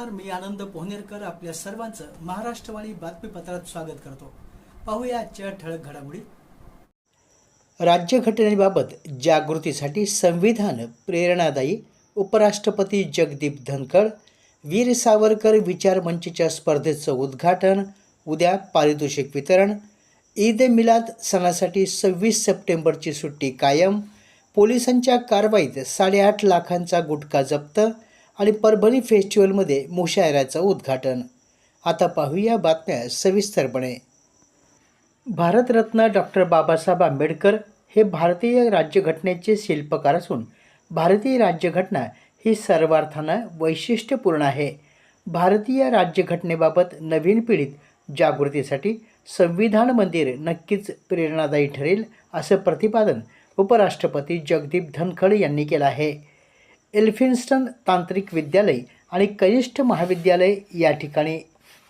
नमस्कार मी आनंद पोहनेरकर आपल्या सर्वांचं महाराष्ट्रवाणी बातमीपत्रात स्वागत करतो. पाहूया आजच्या ठळक घडामोडी. राज्यघटनेबाबत जागृतीसाठी संविधान प्रेरणादायी उपराष्ट्रपती जगदीप धनखड वीर सावरकर विचार मंचच्या स्पर्धेचं उद्घाटन उद्या पारितोषिक वितरण ईद ए मिलाद सणासाठी सव्वीस सप्टेंबरची सुट्टी कायम पोलिसांच्या कारवाईत साडेआठ लाखांचा गुटखा जप्त आणि परभणी फेस्टिवलमध्ये मुशायराचं उद्घाटन. आता पाहूया बातम्या सविस्तरपणे. भारतरत्न डॉक्टर बाबासाहेब आंबेडकर हे भारतीय राज्यघटनेचे शिल्पकार असून भारतीय राज्यघटना ही सर्वार्थानं वैशिष्ट्यपूर्ण आहे. भारतीय राज्यघटनेबाबत नवीन पिढीत जागृतीसाठी संविधान मंदिर नक्कीच प्रेरणादायी ठरेल असं प्रतिपादन उपराष्ट्रपती जगदीप धनखड यांनी केलं आहे. एल्फिन्स्टन तांत्रिक विद्यालय आणि कनिष्ठ महाविद्यालय या ठिकाणी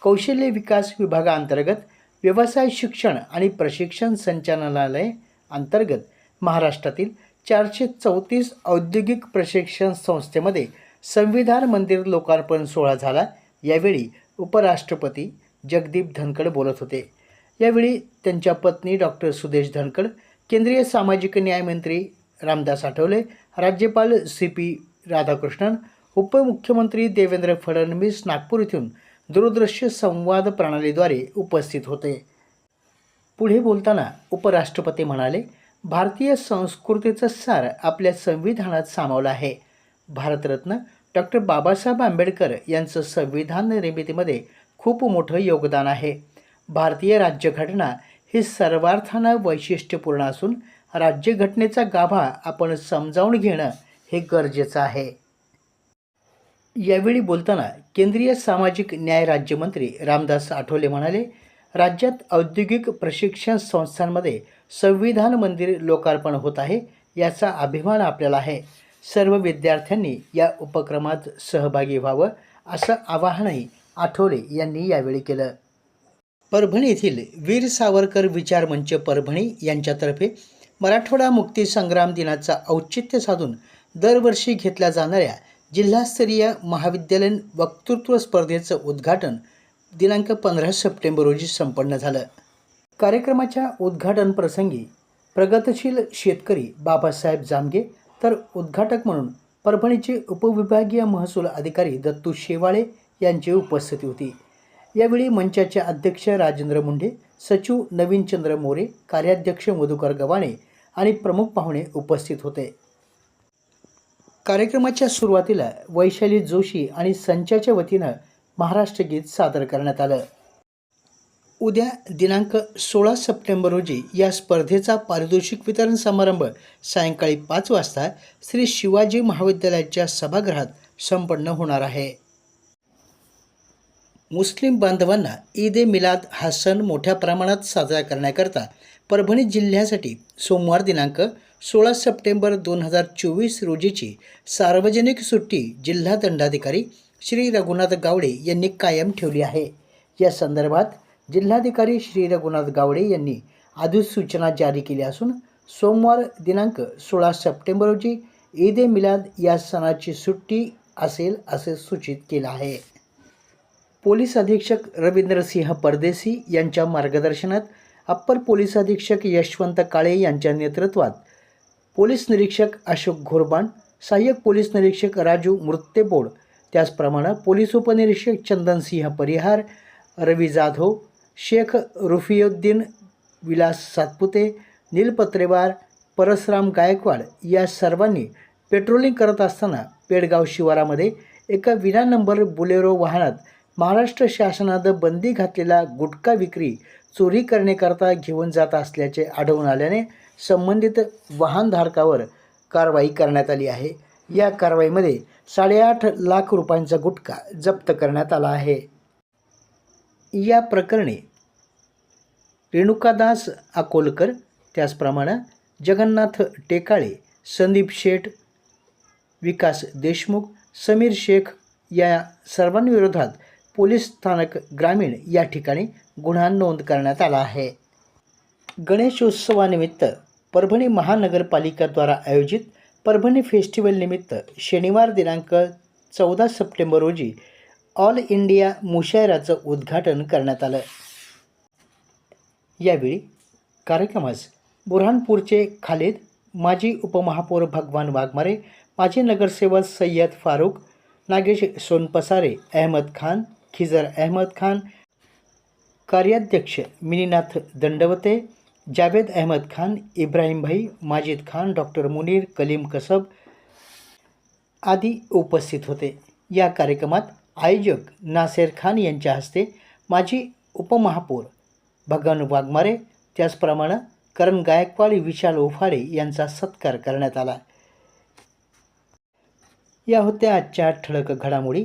कौशल्य विकास विभागाअंतर्गत व्यवसाय शिक्षण आणि प्रशिक्षण संचालनालय अंतर्गत महाराष्ट्रातील चारशे चौतीस औद्योगिक प्रशिक्षण संस्थेमध्ये संविधान मंदिर लोकार्पण सोहळा झाला. यावेळी उपराष्ट्रपती जगदीप धनखड बोलत होते. यावेळी त्यांच्या पत्नी डॉक्टर सुदेश धनखड केंद्रीय सामाजिक न्यायमंत्री रामदास आठवले राज्यपाल सी पी राधाकृष्णन उपमुख्यमंत्री देवेंद्र फडणवीस नागपूर येथून दूरदृश्य संवाद प्रणालीद्वारे उपस्थित होते. पुढे बोलताना उपराष्ट्रपती म्हणाले भारतीय संस्कृतीचं सार आपल्या संविधानात सामावलं आहे. भारतरत्न डॉक्टर बाबासाहेब आंबेडकर यांचं संविधान निर्मितीमध्ये खूप मोठं योगदान आहे. भारतीय राज्यघटना ही सर्वार्थानं वैशिष्ट्यपूर्ण असून राज्यघटनेचा गाभा आपण समजावून घेणं हे गरजेचं आहे. यावेळी बोलताना केंद्रीय सामाजिक न्याय राज्यमंत्री रामदास आठवले म्हणाले राज्यात औद्योगिक प्रशिक्षण संस्थांमध्ये संविधान मंदिर लोकार्पण होत आहे याचा अभिमान आपल्याला आहे. सर्व विद्यार्थ्यांनी या उपक्रमात सहभागी व्हावं असं आवाहनही आठवले यांनी यावेळी केलं. परभणी येथील वीर सावरकर विचार मंच परभणी यांच्यातर्फे मराठवाडा मुक्ती संग्राम दिनाचा औचित्य साधून दरवर्षी घेतल्या जाणाऱ्या जिल्हास्तरीय महाविद्यालयीन वक्तृत्व स्पर्धेचं उद्घाटन दिनांक पंधरा सप्टेंबर रोजी संपन्न झालं. कार्यक्रमाच्या उद्घाटन प्रसंगी प्रगतशील शेतकरी बाबासाहेब जामगे तर उद्घाटक म्हणून परभणीचे उपविभागीय महसूल अधिकारी दत्तू शेवाळे यांची उपस्थिती होती. यावेळी मंचाचे अध्यक्ष राजेंद्र मुंढे सचिव नवीनचंद्र मोरे कार्याध्यक्ष मधुकर गवाणे आणि प्रमुख पाहुणे उपस्थित होते. कार्यक्रमाच्या सुरुवातीला वैशाली जोशी आणि संचाच्या वतीनं महाराष्ट्र गीत सादर करण्यात आलं. उद्या दिनांक सोळा सप्टेंबर रोजी या स्पर्धेचा पारितोषिक वितरण समारंभ सायंकाळी पाच वाजता श्री शिवाजी महाविद्यालयाच्या सभागृहात संपन्न होणार आहे. मुस्लिम बांधवांना ईद ए मिलाद हा सण मोठ्या प्रमाणात साजरा करण्याकरता परभणी जिल्ह्यासाठी सोमवार दिनांक सोळा सप्टेंबर दोन हजार चोवीस रोजीची सार्वजनिक सुट्टी जिल्हा दंडाधिकारी श्री रघुनाथ गावडे यांनी कायम ठेवली आहे. या संदर्भात जिल्हाधिकारी श्री रघुनाथ गावडे यांनी अधिसूचना जारी केली असून सोमवार दिनांक सोळा सप्टेंबर रोजी ईद ए मिलाद या सणाची सुट्टी असेल असे सूचित केलं आहे. पोलीस अधीक्षक रवींद्रसिंह परदेसी यांच्या मार्गदर्शनात अप्पर पोलीस अधीक्षक यशवंत काळे यांच्या नेतृत्वात पोलीस निरीक्षक अशोक घोरबाण सहाय्यक पोलीस निरीक्षक राजू मृत्तेबोड त्याचप्रमाणे पोलीस उपनिरीक्षक चंदन सिंह परिहार रवी जाधव शेख रुफियुद्दीन विलास सातपुते नील पत्रेवार परसराम गायकवाड या सर्वांनी पेट्रोलिंग करत असताना पेडगाव शिवारामध्ये एका विना नंबर बुलेरो वाहनात महाराष्ट्र शासनानं बंदी घातलेला गुटखा विक्री चोरी करण्याकरता घेऊन जात असल्याचे आढळून आल्याने संबंधित वाहनधारकावर कारवाई करण्यात आली आहे. या कारवाईमध्ये साडेआठ लाख रुपयांचा गुटखा जप्त करण्यात आला आहे. या प्रकरणी रेणुकादास अकोलकर त्याचप्रमाणे जगन्नाथ टेकाळे संदीप शेठ विकास देशमुख समीर शेख या सर्वांविरोधात पोलीस स्थानक ग्रामीण या ठिकाणी गुन्हा नोंद करण्यात आला आहे. गणेशोत्सवानिमित्त परभणी महानगरपालिकाद्वारा आयोजित परभणी फेस्टिवलनिमित्त शनिवार दिनांक चौदा सप्टेंबर रोजी ऑल इंडिया मुशायराचं उद्घाटन करण्यात आलं. यावेळी कार्यक्रमास बुरहानपूरचे खालिद माजी उपमहापौर भगवान वाघमारे माजी नगरसेवक सय्यद फारूक नागेश सोनपसारे अहमद खान खिजर अहमद खान कार्याध्यक्ष मिनीनाथ दंडवते जावेद अहमद खान इब्राहिमभाई माजिद खान डॉक्टर मुनीर कलीम कसब आदी उपस्थित होते. या कार्यक्रमात आयोजक नासेर खान यांच्या हस्ते माजी उपमहापौर भगवान वाघमारे त्याचप्रमाणे करण गायकवाड विशाल ओफाडे यांचा सत्कार करण्यात आला. या होत्या आजच्या ठळक घडामोडी.